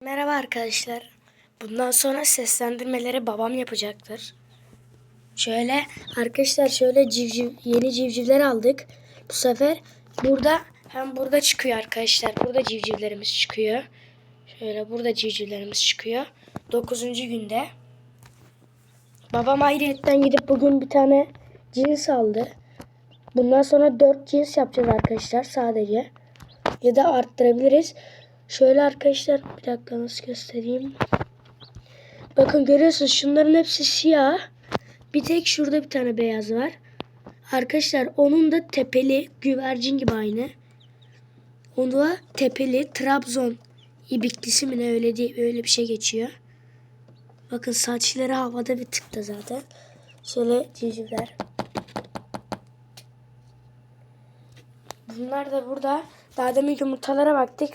Merhaba arkadaşlar. Bundan sonra seslendirmeleri babam yapacaktır. Şöyle arkadaşlar şöyle civciv yeni civcivler aldık. Bu sefer burada hem burada çıkıyor arkadaşlar. Burada civcivlerimiz çıkıyor. Şöyle burada civcivlerimiz çıkıyor. 9. günde. Babam ayrıyetten gidip bugün bir tane cins aldı. Bundan sonra 4 cins yapacağız arkadaşlar sadece. Ya da arttırabiliriz. Şöyle arkadaşlar bir dakika nasıl göstereyim. Bakın görüyorsunuz şunların hepsi siyah. Bir tek şurada bir tane beyaz var. Arkadaşlar onun da tepeli güvercin gibi aynı. Onu da tepeli Trabzon ibiklisi mi ne öyle diye öyle bir şey geçiyor. Bakın saçları havada bir tıkta zaten. Şöyle civcivler. Bunlar da burada. Daha demin yumurtalara baktık.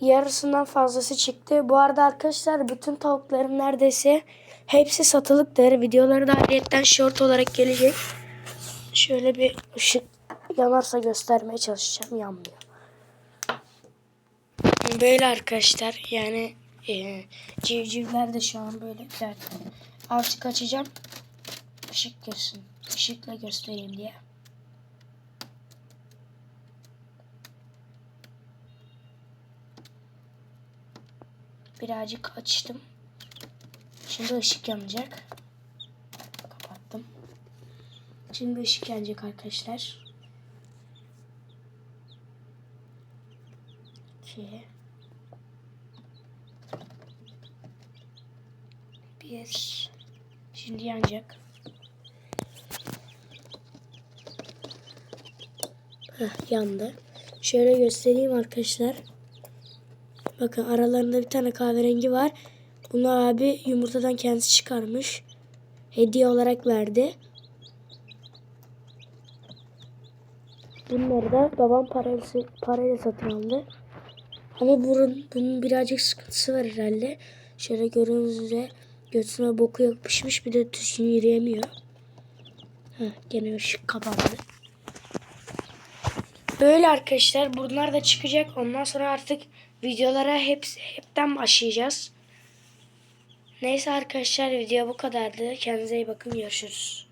Yarısından fazlası çıktı. Bu arada arkadaşlar bütün tavukların neredeyse hepsi satılıktır. Videoları da ayrıyetten short olarak gelecek. Şöyle bir ışık yanarsa göstermeye çalışacağım. Yanmıyor. Böyle arkadaşlar. Yani e, civcivler de şu an böyle dakika. Azıcık açacağım. Işık girsin. Işıkla göstereyim diye. Birazcık açtım. Şimdi ışık yanacak. Kapattım. Şimdi ışık yanacak arkadaşlar. 2 1 Şimdi yanacak. Heh, yandı. Şöyle göstereyim arkadaşlar. Bakın aralarında bir tane kahverengi var. Bunu abi yumurtadan kendisi çıkarmış. Hediye olarak verdi. Bunları da babam parayla, parayla satın aldı. Ama bunun, bunun birazcık sıkıntısı var herhalde. Şöyle gördüğünüz üzere göğsüne boku yapışmış bir de düzgün yürüyemiyor. Heh, gene ışık kapandı. Böyle arkadaşlar bunlar da çıkacak. Ondan sonra artık videolara hepsi, hepten başlayacağız. Neyse arkadaşlar video bu kadardı. Kendinize iyi bakın. Görüşürüz.